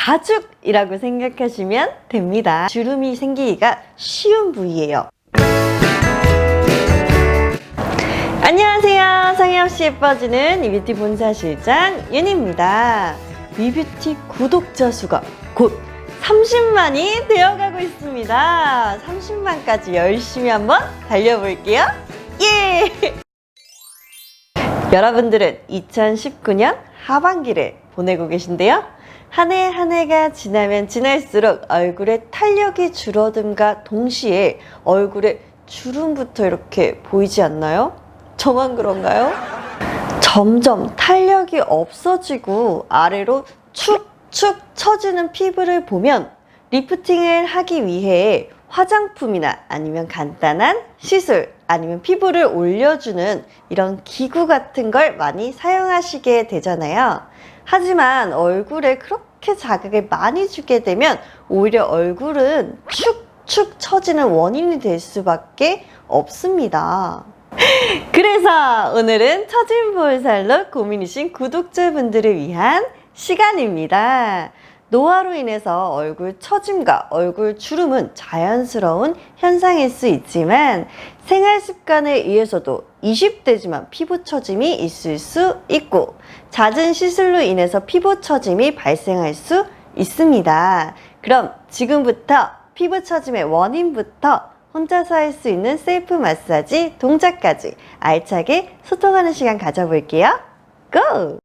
가죽이라고 생각하시면 됩니다. 주름이 생기기가 쉬운 부위예요. 안녕하세요. 성의 없이 예뻐지는 이뷰티 본사 실장 윤입니다. 이뷰티 구독자 수가 곧 30만이 되어가고 있습니다. 30만까지 열심히 한번 달려볼게요. 예! 여러분들은 2019년 하반기를 보내고 계신데요. 한 해 한 해가 지나면 지날수록 얼굴에 탄력이 줄어듦과 동시에 얼굴에 주름부터 이렇게 보이지 않나요? 저만 그런가요? 점점 탄력이 없어지고 아래로 축축 처지는 피부를 보면 리프팅을 하기 위해 화장품이나 아니면 간단한 시술 아니면 피부를 올려주는 이런 기구 같은 걸 많이 사용하시게 되잖아요. 하지만 얼굴에 그렇게 자극을 많이 주게 되면 오히려 얼굴은 축축 처지는 원인이 될 수밖에 없습니다. 그래서 오늘은 처진 볼살로 고민이신 구독자분들을 위한 시간입니다. 노화로 인해서 얼굴 처짐과 얼굴 주름은 자연스러운 현상일 수 있지만 생활 습관에 의해서도 20대지만 피부 처짐이 있을 수 있고 잦은 시술로 인해서 피부 처짐이 발생할 수 있습니다. 그럼 지금부터 피부 처짐의 원인부터 혼자서 할 수 있는 셀프 마사지 동작까지 알차게 소통하는 시간 가져볼게요. 고!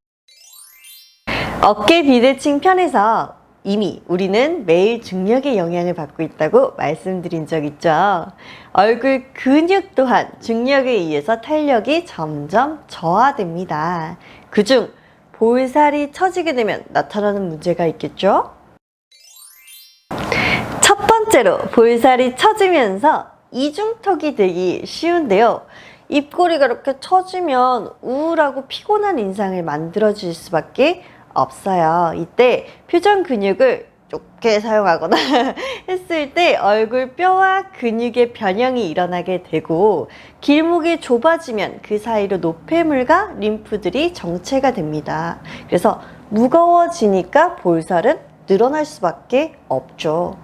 어깨 비대칭 편에서 이미 우리는 매일 중력의 영향을 받고 있다고 말씀드린 적 있죠. 얼굴 근육 또한 중력에 의해서 탄력이 점점 저하됩니다. 그중 볼살이 처지게 되면 나타나는 문제가 있겠죠? 첫 번째로 볼살이 처지면서 이중턱이 되기 쉬운데요. 입꼬리가 이렇게 처지면 우울하고 피곤한 인상을 만들어줄 수밖에 없어요. 이때 표정 근육을 좁게 사용하거나 했을 때 얼굴 뼈와 근육의 변형이 일어나게 되고 길목이 좁아지면 그 사이로 노폐물과 림프들이 정체가 됩니다. 그래서 무거워지니까 볼살은 늘어날 수밖에 없죠.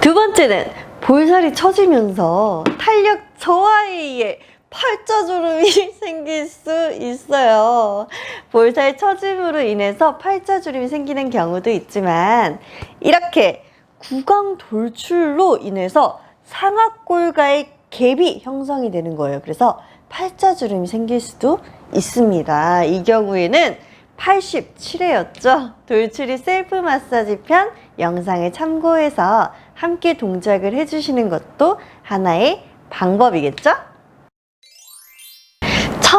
두 번째는 볼살이 처지면서 탄력 저하에 의해 팔자주름이 생길 수 있어요. 볼살 처짐으로 인해서 팔자주름이 생기는 경우도 있지만 이렇게 구강 돌출로 인해서 상악골과의 갭이 형성이 되는 거예요. 그래서 팔자주름이 생길 수도 있습니다. 이 경우에는 87회였죠. 돌출이 셀프 마사지 편 영상을 참고해서 함께 동작을 해주시는 것도 하나의 방법이겠죠?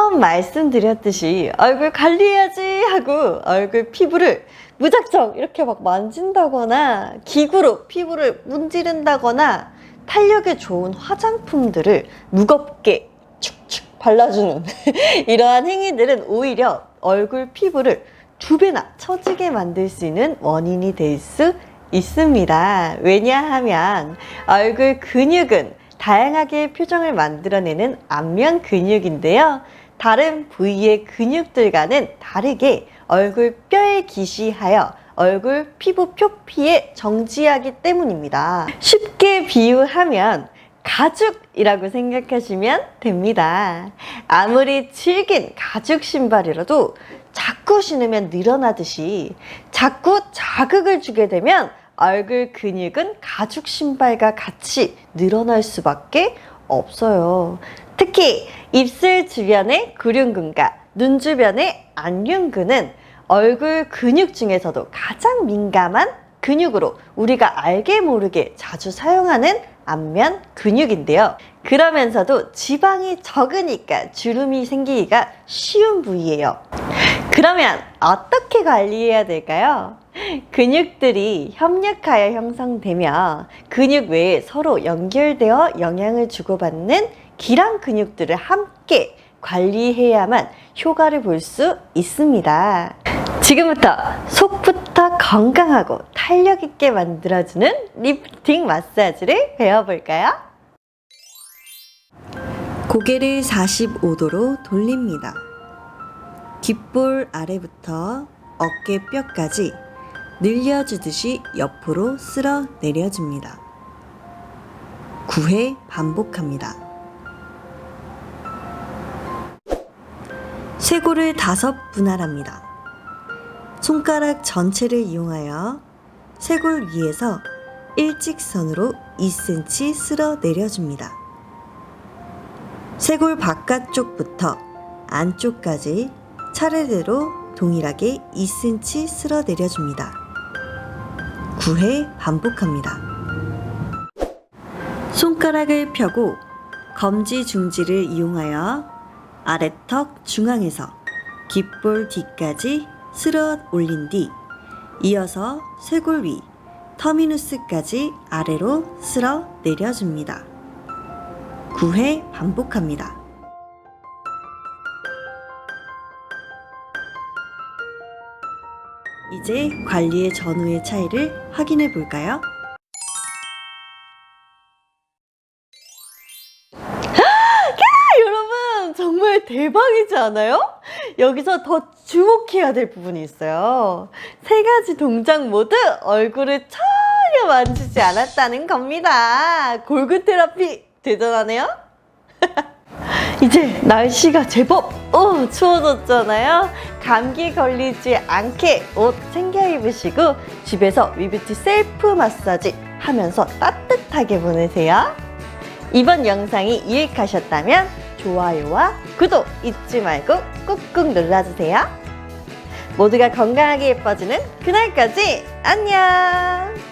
처음 말씀드렸듯이 얼굴 관리해야지 하고 얼굴 피부를 무작정 이렇게 막 만진다거나 기구로 피부를 문지른다거나 탄력에 좋은 화장품들을 무겁게 축축 발라주는 이러한 행위들은 오히려 얼굴 피부를 두 배나 처지게 만들 수 있는 원인이 될 수 있습니다. 왜냐하면 얼굴 근육은 다양하게 표정을 만들어내는 안면 근육인데요. 다른 부위의 근육들과는 다르게 얼굴 뼈에 기시하여 얼굴 피부 표피에 정지하기 때문입니다. 쉽게 비유하면 가죽이라고 생각하시면 됩니다. 아무리 질긴 가죽 신발이라도 자꾸 신으면 늘어나듯이 자꾸 자극을 주게 되면 얼굴 근육은 가죽 신발과 같이 늘어날 수밖에 없어요. 특히 입술 주변의 구륜근과 눈 주변의 안륜근은 얼굴 근육 중에서도 가장 민감한 근육으로 우리가 알게 모르게 자주 사용하는 안면 근육인데요. 그러면서도 지방이 적으니까 주름이 생기기가 쉬운 부위예요. 그러면 어떻게 관리해야 될까요? 근육들이 협력하여 형성되며 근육 외에 서로 연결되어 영향을 주고받는 기랑 근육들을 함께 관리해야만 효과를 볼 수 있습니다. 지금부터 속부터 건강하고 탄력 있게 만들어주는 리프팅 마사지를 배워볼까요? 고개를 45도로 돌립니다. 귓볼 아래부터 어깨뼈까지 늘려주듯이 옆으로 쓸어 내려줍니다. 9회 반복합니다. 쇄골을 다섯 분할합니다. 손가락 전체를 이용하여 쇄골 위에서 일직선으로 2cm 쓸어 내려줍니다. 쇄골 바깥쪽부터 안쪽까지 차례대로 동일하게 2cm 쓸어 내려줍니다. 9회 반복합니다. 손가락을 펴고 검지 중지를 이용하여 아래턱 중앙에서 귓볼 뒤까지 쓸어 올린 뒤 이어서 쇄골 위 터미누스까지 아래로 쓸어 내려줍니다. 9회 반복합니다. 이제 관리의 전후의 차이를 확인해 볼까요? 여러분 정말 대박이지 않아요? 여기서 더 주목해야 될 부분이 있어요. 세 가지 동작 모두 얼굴을 전혀 만지지 않았다는 겁니다. 골드 테라피 대단하네요. 이제 날씨가 제법 어, 추워졌잖아요. 감기 걸리지 않게 옷 챙겨 입으시고 집에서 위뷰티 셀프 마사지 하면서 따뜻하게 보내세요. 이번 영상이 유익하셨다면 좋아요와 구독 잊지 말고 꾹꾹 눌러주세요. 모두가 건강하게 예뻐지는 그날까지 안녕!